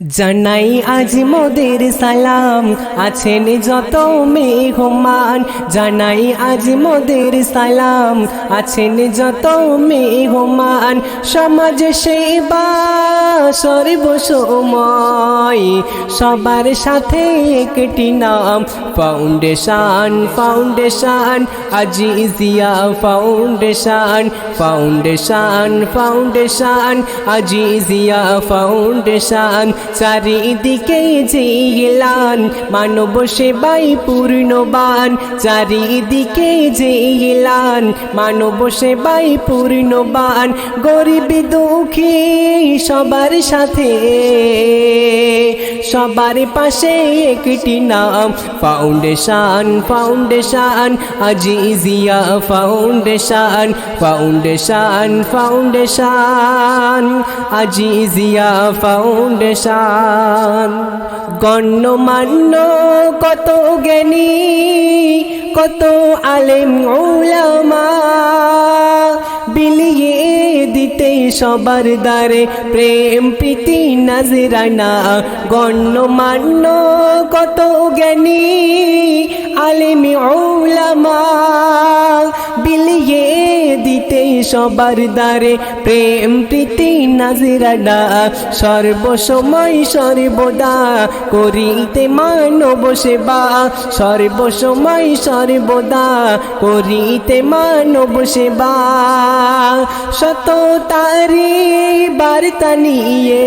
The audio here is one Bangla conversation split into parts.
জানাই আজ মোদের সালাম, আছেন যত মেহমান। জানাই আজ মোদের সালাম, আছেন যত মেহমান। সমাজ সেবা সর্বসময়, সবার সাথে একটি নাম। Foundation foundation, Azizia foundation foundation foundation, Azizia foundation. চারিদিকে যে গেলান মানব সেবাই পূর্ণবান। চারিদিকে যে গেলান মানব সেবাই পূর্ণবান। গরিব দুঃখী সবার সাথে সবার পাশে একটি নাম, foundation foundation, Azizia foundation foundation foundation, Azizia foundation. গণ্যমান্য কত জ্ঞানী, কত আলেম ওলামা সবার দ্বারে প্রেম প্রীতি নজরানা। গণ্যমান্য কত জ্ঞানী আলিমি ওলামা সবার দ্বারে প্রেম, প্রীতি, নাজিরাডা। সর্বসময় সর্বদা করিতে মানব সেবা। সর্বসময় সর্বদা করিতে মানব সেবা। শত তারি বার্তা নিয়ে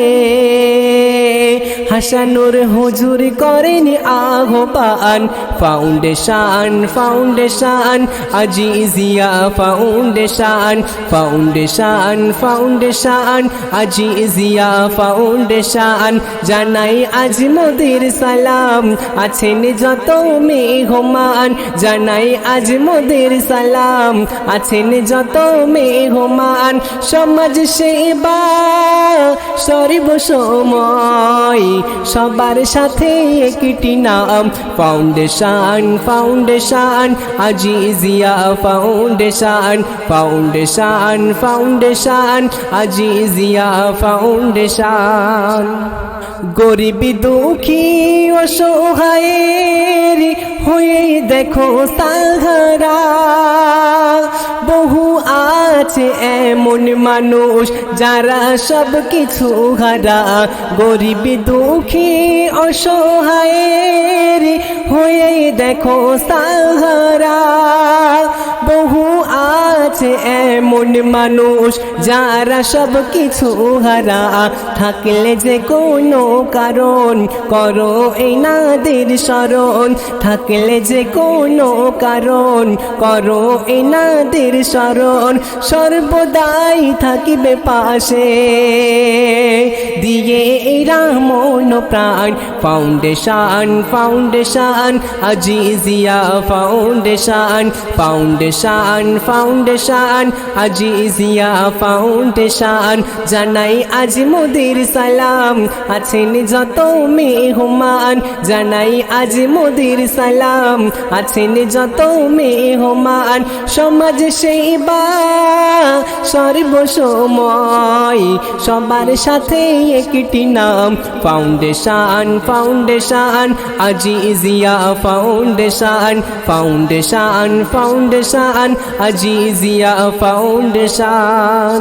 হাসানুর হুজুর করেন আহ্বান। Foundation foundation Azizia foundation foundation foundation Azizia foundation জানাই আজ মোদের সালাম, আছেন যত মেহমান। জানাই আজ মোদের সালাম, আছেন যত মেহমান। সমাজ সেবা, সর্বসময় সবার সাথে একটি নাম। Foundation foundation Azizia foundation foundation foundation Azizia foundation গরিব দুঃখী অসহায়ের হয়ে দেখো সাহারা বহু আছে এমন মানুষ যারা সব কিছু হারা। গরিব দুঃখী অসহায়ের হয়ে দেখো সাহারা আছে এমন মানুষ যারা সব কিছু হারা। থাকলে যে কোনো কারণ করো এই নাদের স্মরণ। থাকলে যে কোনো কারণ করো এই নাদের স্মরণ। সর্বদাই থাকিবে পাশে। দিয়ে এই রামন প্রাণ। Foundation foundation Azizia foundation foundation foundation Azizia foundation জানাই আজ মোদের সালাম, আছেন যত মেহমান। জানাই আজ মোদের সালাম, আছেন যত মেহমান। সমাজ সেবা সর্বসময়, সবার সাথে একটি নাম। Foundation foundation Azizia foundation foundation foundation Azizia foundation